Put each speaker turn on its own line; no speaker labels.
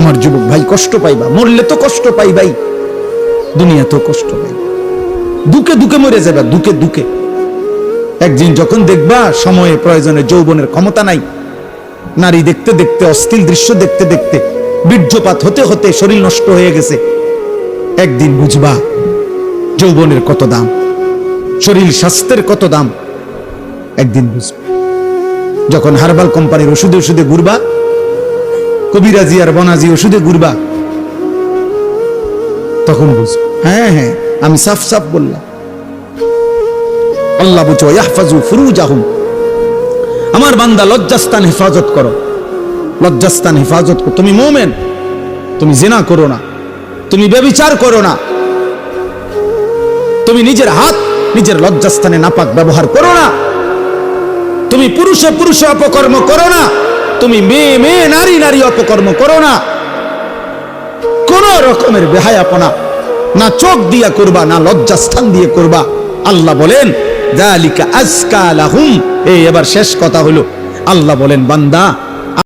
আমার যুবক ভাই কষ্ট পাইবা, মরলে তো কষ্ট পাই ভাই দুনিয়া তো কষ্ট পাই দুকে দুকে মরে যাবে, দুকে দুকে। একদিন যখন দেখবা সময়ে প্রয়োজনে যৌবনের ক্ষমতা নাই, নারী দেখতে দেখতে, অস্থির দৃশ্য দেখতে দেখতে, বীর্যপাত হতে হতে শরীর নষ্ট হয়ে গেছে। একদিন বুঝবা যৌবনের কত দাম, শরীর স্বাস্থ্যের কত দাম। একদিন বুঝবা, যখন হার্বাল কোম্পানির ওষুধে ওষুধে ঘুরবা কবিরাজি আর বনাজি ওষুধে ঘুরবা। তখন বুঝবা হ্যাঁ হ্যাঁ আমি সাফ সাফ বললাম। আল্লাহ বুঝো, ইয়াহফাজু ফুরুজাহুম। আমার বান্দা লজ্জাস্থান হেফাজত করো। লজ্জাস্থান হেফাজত করো। তুমি মোমেন, তুমি জেনা করো না। তুমি ব্যবিচার করো না। তুমি নিজের হাত, নিজের লজ্জাস্থানে নাপাক ব্যবহার করো না। তুমি পুরুষে পুরুষে অপকর্ম করো না। তুমি মেয়ে মেয়ে, নারী নারী অপকর্ম করো না। কোন রকমের বেহায়াপনা, না চোখ দিয়া করবা, না লজ্জাস্থান দিয়ে করবা। আল্লাহ বলেন আজকা এই এবার শেষ কথা হলো, আল্লাহ বলেন, বান্দা